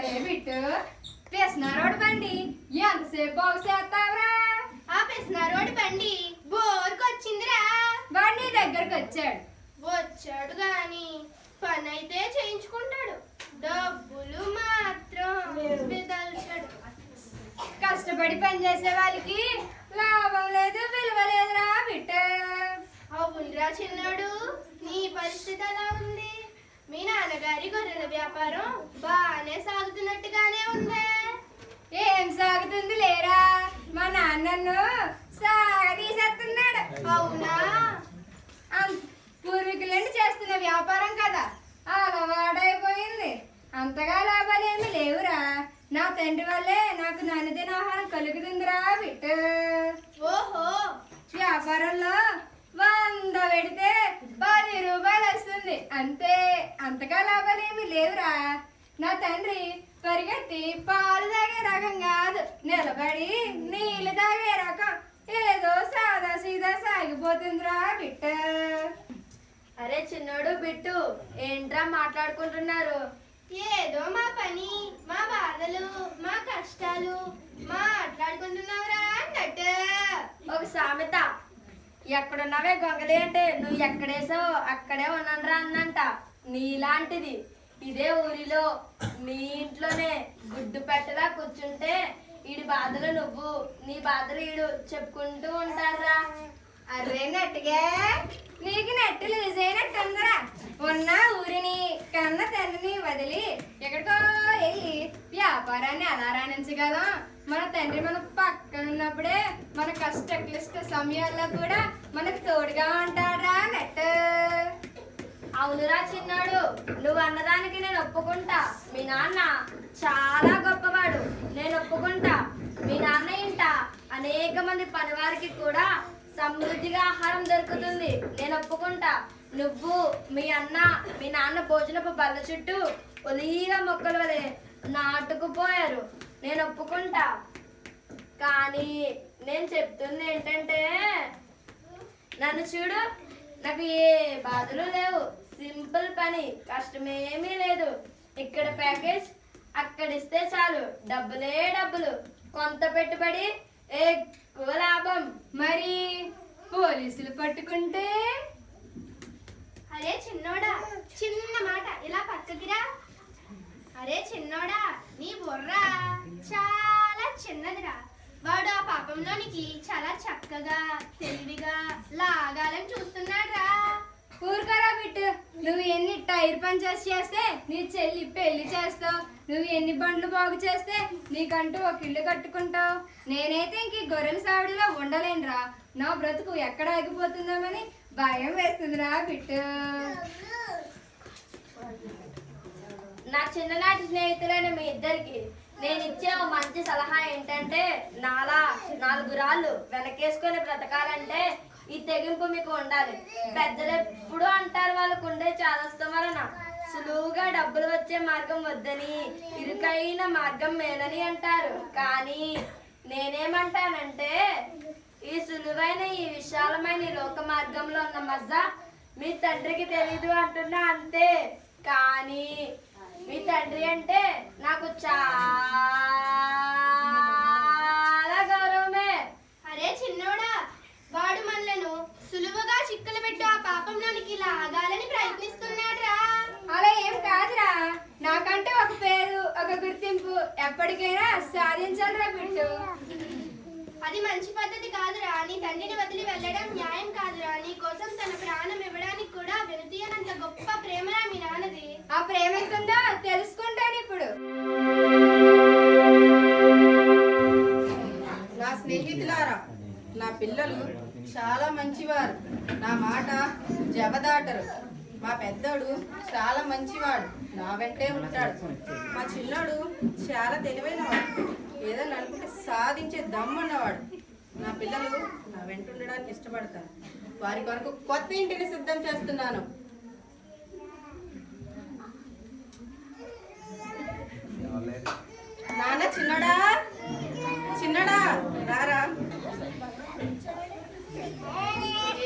అరే బిట్టు పిసనారోడు బండి. ఎంతసేపు బాగు చేస్తావురా? ఆ పిసినారోడి బండి బోర్కి వచ్చిందిరా నీ దగ్గరకు వచ్చాడు వచ్చాడు గాని పని అయితే చేయించుకుంటాడు. డబ్బులు మాత్రం విదల్చాడు. కష్టపడి పని చేసే వాళ్ళకి లాభం లేదు విలువ లేదురా బిట్టు. అవునురా చిన్నాడు నీ పరిస్థితి ఎలా ఉంది? మీ నాన్నగారి గొర్రెల వ్యాపారం బాగానే సాగుతున్నట్టుగానే ఉందే. ఏం సాగుతుంది లేరా మా నాన్నను సాగదీసేస్తున్నాడు అవునా? పూర్వీకులండి చేస్తున్న వ్యాపారం కదా అలవాడైపోయింది అంతగా లాభాలేమి లేవురా. నా తండ్రి వల్లే నాకు నాన్నదిన ఆహారం కలుగుతుందిరా బిట్టు. ఓహో. వ్యాపారంలో వంద పెడితే పది రూపాయలు వస్తుంది అంతే అంతగా లాభాలేమి లేవురా. నా తండ్రి పరిగెత్తి పాలు తాగే రకం కాదు. నిలబడి నీళ్ళు తాగే రకం. ఏదో సాదా సీదా సాగిపోతుందిరా బిట్ట. అరే చిన్నోడు బిట్టు ఏంట్రా మాట్లాడుకుంటున్నారు? ఏదో మా పని మా బాధలు మా కష్టాలు మాట్లాడుకుంటున్నావురా అన్నట్టు. ఒక సామెత. ఎక్కడున్నావే గొంగలి అంటే? నువ్వు ఎక్కడేసో అక్కడే ఉన్నానరా అందంట నీలాంటిది. ఇదే ఊరిలో నీ ఇంట్లోనే గుడ్డు పెట్టలా కూర్చుంటే ఈడి బాధలు నువ్వు నీ బాధలు ఈడు చెప్పుకుంటూ ఉంటారా అరే నట్టుగా నీకు నెట్టు లూజ్ అయినట్టుందిరా ఉన్న ఊరిని కన్న తండ్రిని వదిలి ఎక్కడికో వెళ్ళి వ్యాపారాన్ని అలా రాణించగలం మన తండ్రి మన పక్కన ఉన్నప్పుడే మన కష్ట క్లిష్ట సమయాల్లో కూడా మనకు తోడుగా ఉంటాడా నెట్టు. అవునురా చిన్నాడు నువ్వు అన్నదానికి నేను ఒప్పుకుంటా. మీ నాన్న చాలా గొప్పవాడు నేను ఒప్పుకుంటా. మీ నాన్న ఇంట అనేక మంది పనివారికి కూడా సమృద్ధిగా ఆహారం దొరుకుతుంది. నేను ఒప్పుకుంటా. నువ్వు మీ అన్న మీ నాన్న భోజనపు బల్ల చుట్టూ ఒలీగా మొక్కల వలె నాటుకుపోయారు. నేను ఒప్పుకుంటా. కానీ నేను చెప్తుంది ఏంటంటే నన్ను చూడు. నాకు ఏ బాధలు లేవు. సింపుల్ పని. కష్టమేమీ లేదు. ఇక్కడ ప్యాకేజ్ అక్కడ ఇస్తే చాలు. డబ్బులే డబ్బులు. కొంత పెట్టుబడి ఏ ఎక్కువ లాభం మరి పోలీసులు పట్టుకుంటే? అరే చిన్నోడా చిన్న మాట. ఇలా పక్కకిరా. అరే చిన్నోడా నీ బుర్ర చాలా చిన్నదిరా. వాడు ఆ పాపంలోనికి చాలా చక్కగా తెలివిగా లాగాలని చూస్తున్నాడు రా ఊరుకోరా బిట్టు. నువ్వు ఎన్ని టైర్ పంచర్స్ చేస్తే నీ చెల్లి పెళ్ళి చేస్తావు. నువ్వు ఎన్ని బండ్లు బాగు చేస్తే నీకంటూ ఒక ఇల్లు కట్టుకుంటావు. నేనైతే ఇంక గొర్రెల సావిడిలో ఉండలేనురా. నా బ్రతుకు ఎక్కడ ఆగిపోతుందామని భయం వేస్తుందిరా బిట్టు. నా చిన్ననాటి స్నేహితులైన మీ ఇద్దరికి నేను ఇచ్చే ఒక మంచి సలహా ఏంటంటే నాలా నాలుగు రాళ్ళు వెనకేసుకొని బ్రతకాలంటే ఈ తెగింపు మీకు ఉండాలి. పెద్దలు ఎప్పుడు అంటారు వాళ్ళకు ఉండే చాదస్తం వలన సులువుగా డబ్బులు వచ్చే మార్గం వద్దని ఇరుకైన మార్గం మేలని అంటారు. కానీ నేనేమంటానంటే ఈ సులువైన ఈ విశాలమైన ఈ లోక మార్గంలో ఉన్న మజా మీ తండ్రికి తెలీదు అంటున్నా అంతే. కానీ మీ తండ్రి అంటే నాకు చాలా గౌరవమే అరే చిన్నోడా వాడు మనలను సులువుగా చిక్కులు పెట్టు ఆ పాపంలోనికి లాగాలని ప్రయత్నిస్తున్నాడు రా అలా ఏం కాదురా నాకంటే ఒక పేరు ఒక గుర్తింపు ఎప్పటికైనా సాధించాలిరా బిట్టు అది మంచి పద్ధతి కాదురా నీ తండ్రిని వదిలి వెళ్ళడం న్యాయం కాదురా నీ కోసం తన ప్రాణం ఇవ్వడానికి కూడా వెనుతీయనంత గొప్ప ప్రేమరా మీ నాన్నది. ఆ ప్రేమ ఎంతుందో తెలుసుకుంటాను ఇప్పుడు. నా స్నేహితులారా నా పిల్లలు చాలా మంచివారు. నా మాట జవదాటరు. మా పెద్దోడు చాలా మంచివాడు. నా వెంటే ఉంటాడు. మా చిన్నోడు చాలా తెలివైనవాడు. ఏదైనా అనుకుంటే సాధించే దమ్మన్నవాడు నా పిల్లలు నా వెంట ఉండడానికి ఇష్టపడతారు. వారి కొరకు కొత్త ఇంటిని సిద్ధం చేస్తున్నాను. నాన్న చిన్నడా? చిన్నడా? రారా?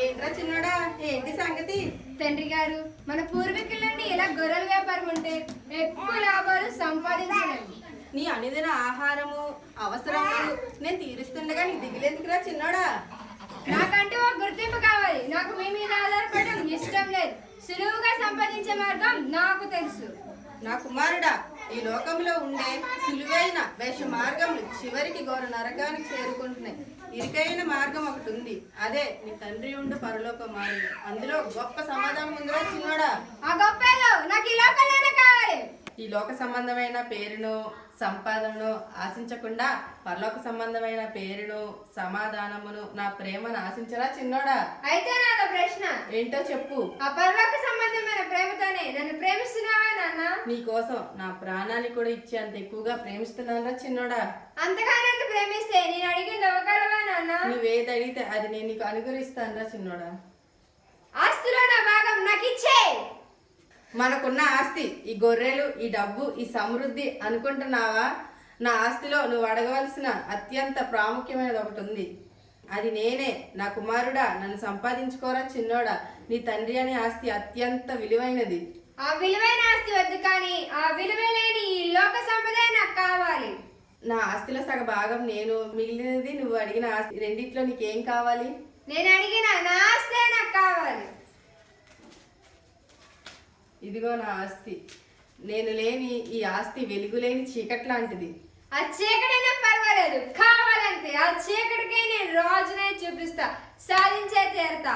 ఏంట్రా చిన్నడా? ఏంటి సంగతి? తండ్రి గారు మన పూర్వీకుల నుండి ఇలా గొర్రెల వ్యాపారం ఉంటే ఎక్కువ లాభాలు సంపాదించలేము. నీ అనుదిన ఆహారము అవసరములు నేను తీరుస్తుండగా నీ దిగులేందుకురా చిన్నోడా. నాకంటూ ఒక గుర్తింపు కావాలి. నాకు మీ మీద ఆధారపడడం ఇష్టం లేదు. సులువుగా సంపాదించే మార్గం నాకు తెలుసు. నా కుమారుడా ఈ లోకంలో ఉండే సులువైన వేష మార్గములు చివరికి ఘోర నరకానికి చేరుకుంటున్నాయి. ఇరుకైన మార్గం ఒకటి ఉంది. అదే నీ తండ్రి ఉండు పరలోక మార్గం అందులో గొప్ప సమాధానం ఉందిరా చిన్నోడా. ఆ గొప్పేదో నాకు ఈ లోకంలోనే కావాలి. ఈ లోక సంబంధమైన పేరును సంపాదనను ఆశించకుండా పరలోక సంబంధమైన పేరును సమాధానమును నా ప్రేమను ఆశించరా చిన్నోడా? అయితే నాదో ప్రశ్న. ఏంటో చెప్పు. ఆ పరలోక సంబంధమైన ప్రేమతోనే నన్ను ప్రేమిస్తున్నావా నాన్న? నీ కోసం నా ప్రాణాన్ని కూడా ఇచ్చి అంత ఎక్కువగా ప్రేమిస్తున్నారా చిన్నోడా? అంతగానంత ప్రేమిస్తే? నేను అడిగింది ఇవ్వగలవా నాన్న? నువ్వేది అడిగితే అది నేను నీకు అనుగ్రహిస్తానురా చిన్నోడా? ఆస్తిలో నా భాగం నాకు ఇచ్చే మనకున్న ఆస్తి ఈ గొర్రెలు ఈ డబ్బు ఈ సమృద్ధి అనుకుంటున్నావా? నా ఆస్తిలో నువ్వు అడగవలసిన అత్యంత ప్రాముఖ్యమైనది ఒకటి ఉంది. అది నేనే నా కుమారుడా నన్ను సంపాదించుకోరా చిన్నోడా నీ తండ్రి అనే ఆస్తి అత్యంత విలువైనది. ఆ విలువైన ఆస్తి వద్దు కానీ ఆ విలువ లేని ఈ లోక సంపద నాకు కావాలి. నా ఆస్తిలో సగ భాగం నేను మిగిలినది నువ్వు అడిగిన ఆస్తి రెండిట్లో నీకేం కావాలి? నేను అడిగిన నా ఆస్తే నాకు కావాలి. ఇదిగో నా ఆస్తి. నేను లేని ఈ ఆస్తి వెలుగులేని చీకట్ లాంటిది. ఆ చీకటైనా పర్వాలేదు. కావాలంతే ఆ చీకటికే నేను రాజునే చూపిస్తా. సాధించే తీరుతా.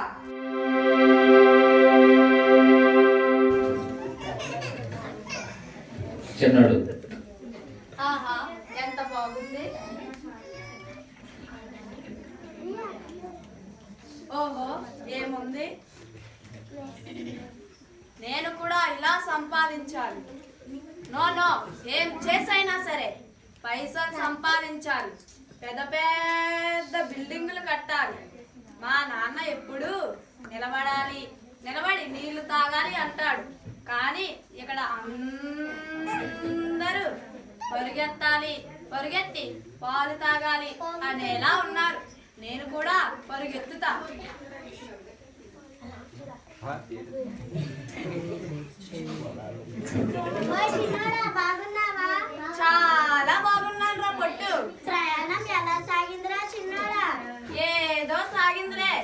చిన్నాడు ఆహా ఎంత బాగుంది ఓహో ఏముంది నేను కూడా ఇలా సంపాదించాలి నో నో ఏం చేసైనా సరే పైసలు సంపాదించాలి పెద్ద పెద్ద బిల్డింగులు కట్టాలి మా నాన్న ఎప్పుడు నిలబడాలి నిలబడి నీళ్ళు తాగాలి అంటాడు కానీ ఇక్కడ అందరూ పరుగెత్తాలి పరుగెత్తి పాలు తాగాలి అనేలా ఉన్నారు. నేను కూడా పరుగెత్తుతా. బాగున్నావా? చాలా బాగున్నాను రా పొట్టు. ప్రయాణం ఎలా సాగిందిరా చిన్నోడా ఏదో సాగిందిలే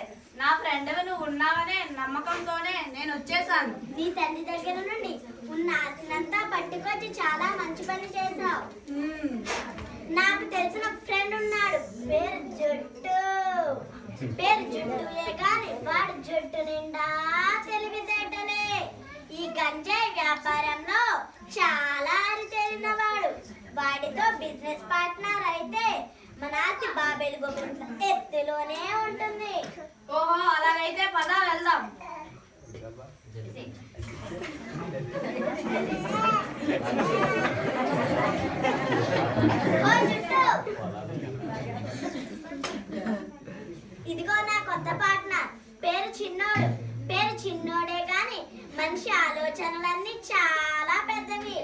నా ఫ్రెండ్ నువ్వు ఉన్నావనే నమ్మకంతోనే నేను వచ్చేసాను. నీ తండ్రి దగ్గర నుండి ఉన్న ఆస్తినంతా పట్టుకొచ్చి చాలా మంచి పని చేశావు. నాకు తెలిసిన ఫ్రెండ్ ఉన్నాడు. పేరు జుట్టు. పేరు జుట్టుయే కానీ వాడు జుట్టు నిండా తెలివితేటలే. ఈ గంజాయి వ్యాపారంలో చాలా అరితేరిన వాడు వాడితో బిజినెస్ పార్ట్నర్ అయితే మన ఆస్తి బాబేలు గోపురం ఎత్తులోనే ఉంటుంది. ఓహో అలాగైతే పద వెళ్దాం. ఇదిగో నా కొత్త పార్ట్నర్. పేరు చిన్నోడు. పేరు చిన్నోడే గాని మనిషి ఆలోచనలన్నీ చాలా పెద్దవి.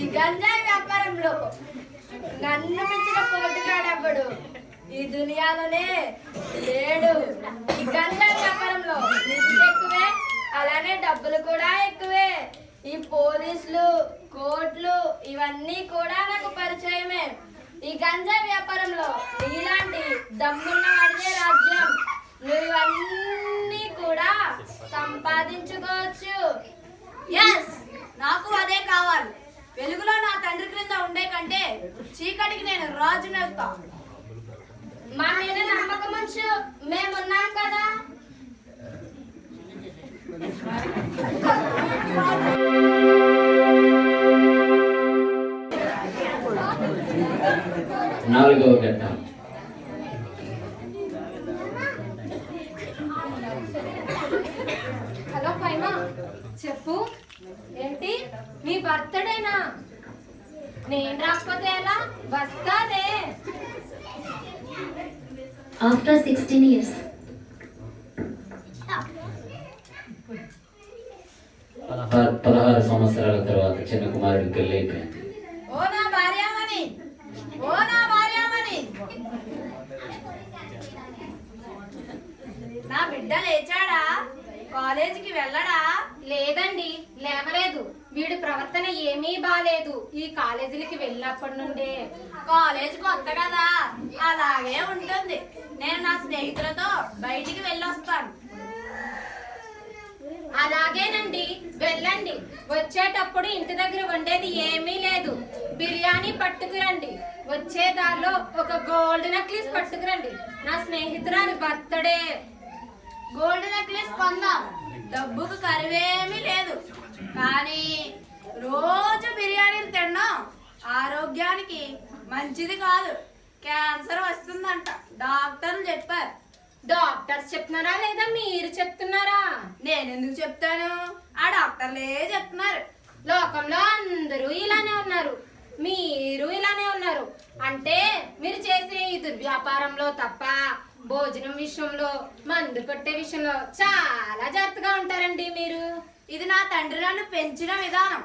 ఈ గంజాయి వ్యాపారంలో నన్ను మించిన పోటుగాడెవ్వడు? ఈ దునియాలోనే లేడు. ఈ గంజాయి వ్యాపారంలో రిస్క్ ఎక్కువే అలానే డబ్బులు కూడా ఎక్కువే. ఈ పోలీసులు కోర్టులు ఇవన్నీ కూడా నాకు పరిచయమే. ఈ గంజాయి వ్యాపారంలో ఇలాంటి దమ్మున్న వాడిదే రాజ్యం. నువ్వు ఇవన్నీ కూడా సంపాదించుకోవచ్చు. ఎస్ నాకు అదే కావాలి. వెలుగులో నా తండ్రి క్రింద ఉండే కంటే చీకటికి నేను రాజునవుతా మా మీద నమ్మకం ఉంచు మేమున్నాం కదా. నాలుగవ ఘట్టం ఏంటి? నీ బర్త్డేనా? నేను రాకపోతే ఎలా? వస్తానే. After 16 years. పదహారు పదహారు సంవత్సరాల తర్వాత చిన్న కుమారుడి పెళ్ళి అయిపోయింది. ఓ నా భార్యామణి. ఓ నా భార్యామణి. నా బిడ్డ లేచాడా. కాలేజీకి వెళ్ళడా? లేదండి లేవలేదు. వీడి ప్రవర్తన ఏమీ బాలేదు. ఈ కాలేజీలకి వెళ్ళినప్పటి నుండే. కాలేజ్ కొత్త కదా. అలాగే ఉంటుంది. నేను నా స్నేహితులతో బయటికి వెళ్ళొస్తాను. అలాగేనండి వెళ్ళండి. వచ్చేటప్పుడు ఇంటి దగ్గర వండేది ఏమీ లేదు. బిర్యానీ పట్టుకురండి. వచ్చే దారిలో ఒక గోల్డ్ నెక్లెస్ పట్టుకురండి. నా స్నేహితురాలి బర్త్డే. గోల్డ్ నెక్లెస్ కొందాం. డబ్బుకు కరువేమీ లేదు. కానీ రోజు బిర్యానీలు తినడం ఆరోగ్యానికి మంచిది కాదు. క్యాన్సర్ వస్తుందంట. డాక్టర్లు చెప్పారు. డాక్టర్స్ చెప్తున్నారా లేదా మీరు చెప్తున్నారా? నేను ఎందుకు చెప్తాను? ఆ డాక్టర్లే చెప్తున్నారు. లోకంలో అందరూ ఇలానే ఉన్నారు. మీరు ఇలానే ఉన్నారు. అంటే మీరు చేసే ఈ దుర్వ్యాపారంలో తప్ప భోజనం విషయంలో మందు కొట్టే విషయంలో చాలా జాగ్రత్తగా ఉంటారండి మీరు. ఇది నా తండ్రి నన్ను పెంచిన విధానం.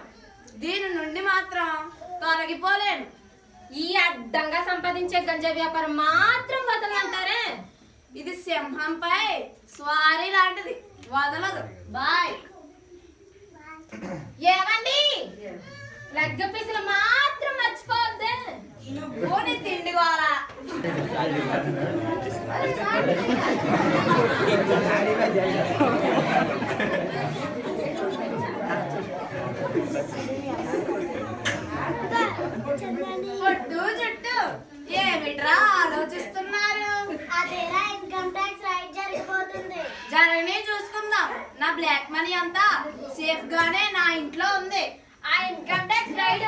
దీని నుండి మాత్రం తొలగిపోలేను. ఈ అడ్డంగా సంపాదించే గంజా వ్యాపారం మాత్రం వదలంటారే. ఇది సింహంపై స్వారీ లాంటిది. వదలదు. బాయ్. ఏమండి? లగ్గ పీసులు మాత్రం మర్చిపోవద్దే. నువ్వు తిండి వాళ్ళ జుట్టు ఏమిట్రా ఆలోచిస్తున్నారు అదేలా ఇన్కమ్ ట్యాక్స్ రైట్ జరిగిపోతుంది జరగని చూసుకుందాం. నా బ్లాక్ మనీ అంతా సేఫ్ గానే నా ఇంట్లో ఉంది. ఆ ఇన్కమ్ ట్యాక్స్ రైడ్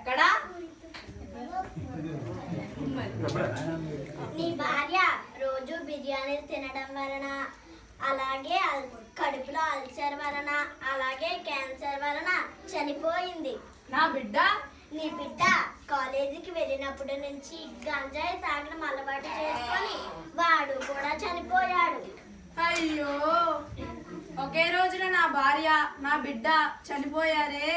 ఎక్కడా? నీ భార్య రోజు బిర్యానీలు తినడం వలన అలాగే అల్- కడుపులో అల్సర్ వలన అలాగే క్యాన్సర్ వలన చనిపోయింది. నా బిడ్డ? నీ బిడ్డ కాలేజీకి వెళ్ళినప్పటి నుంచి గంజాయి తాగడం అలవాటు చేసుకొని వాడు కూడా చనిపోయాడు. అయ్యో! ఒకే రోజున నా భార్య నా బిడ్డ చనిపోయారే?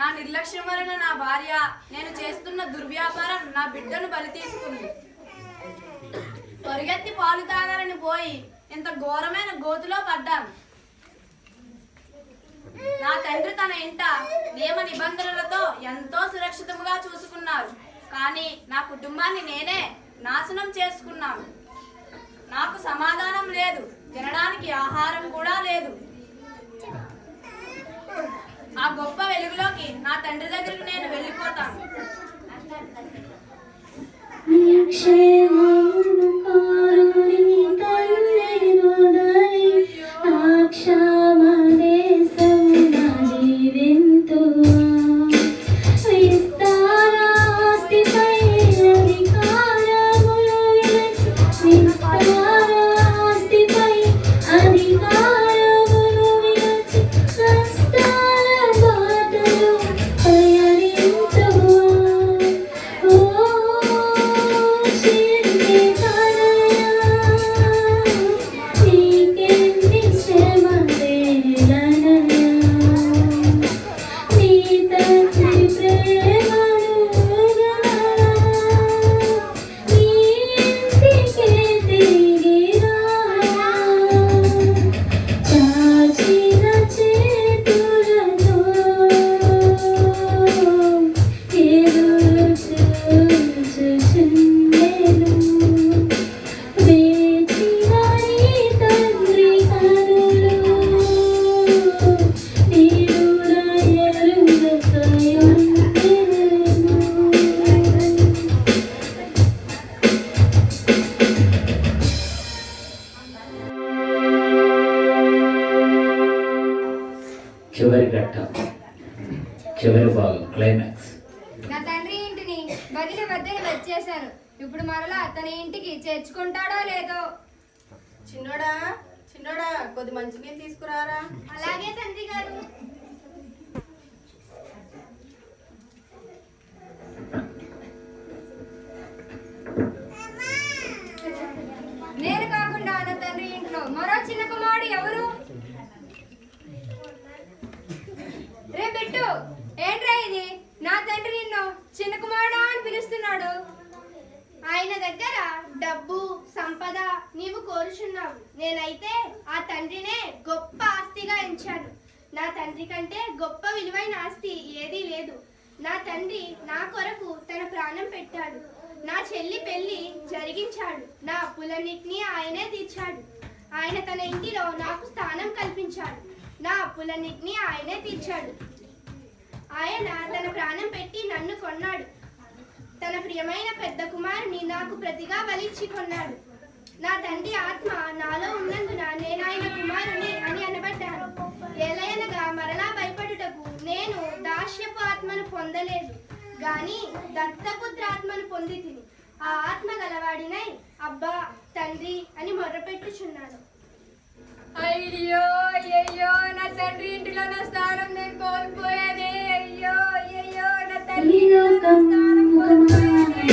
నా నిర్లక్ష్యం వలన నా భార్య నేను చేస్తున్న దుర్వ్యాపారం నా బిడ్డను బలి తీసుకుంది. పరిగెత్తి పాలు తాగాలని పోయి ఇంత ఘోరమైన గోతులో పడ్డాను. నా తండ్రి తన ఇంట నియమ నిబంధనలతో ఎంతో సురక్షితంగా చూసుకున్నారు. కానీ నా కుటుంబాన్ని నేనే నాశనం చేసుకున్నాను. నాకు సమాధానం లేదు. తినడానికి ఆహారం కూడా లేదు. ఆ గొప్ప వెలుగులోకి నా తండ్రి దగ్గరికి నేను వెళ్ళిపోతాను. ఇంటికి లేదో? చిన్నోడా చిన్నోడా కొద్ది మంచిగా తీసుకురారా? అలాగే తండ్రి గారు నేను కాకుండా నా తండ్రి ఇంట్లో మరో చిన్న కుమారుడు ఎవరు రే బిట్టు ఏంట్రా ఇది నా తండ్రి నిన్ను చిన్న కుమారుడా అని పిలుస్తున్నాడు ఆయన దగ్గర డబ్బు సంపద నీవు కోరుచున్నావు నేనైతే ఆ తండ్రినే గొప్ప ఆస్తిగా ఎంచాను నా తండ్రి కంటే గొప్ప విలువైన ఆస్తి ఏదీ లేదు నా తండ్రి నా కొరకు తన ప్రాణం పెట్టాడు నా చెల్లి పెళ్ళి జరిగించాడు. నా అప్పులన్నిటినీ ఆయనే తీర్చాడు. ఆయన తన ఇంటిలో నాకు స్థానం కల్పించాడు. నా అప్పులన్నింటినీ ఆయనే తీర్చాడు. ఆయన తన ప్రాణం పెట్టి నన్ను కొన్నాడు. తన ప్రియమైన పెద్ద కుమారుని నాకు ప్రతిగా బలిచ్చి కొన్నాడు. నా తండ్రి ఆత్మ నాలో ఉన్నందున నేను ఆయన కుమారుని అని అనబడ్డాను. ఎలయనగా మరలా భయపడుటకు నేను దాస్యపు ఆత్మను పొందలేదు. గాని దత్తపుత్ర ఆత్మను పొంది తిని ఆ ఆత్మ గలవాడినై అబ్బా తండ్రి అని మొర్రపెట్టుచున్నాను అయ్యో అయ్యో నా తండ్రి ఇంటిలో నా స్థానం నేను కోల్పోయానే అయ్యో అయ్యో నా నా స్థానం కోల్పోయానే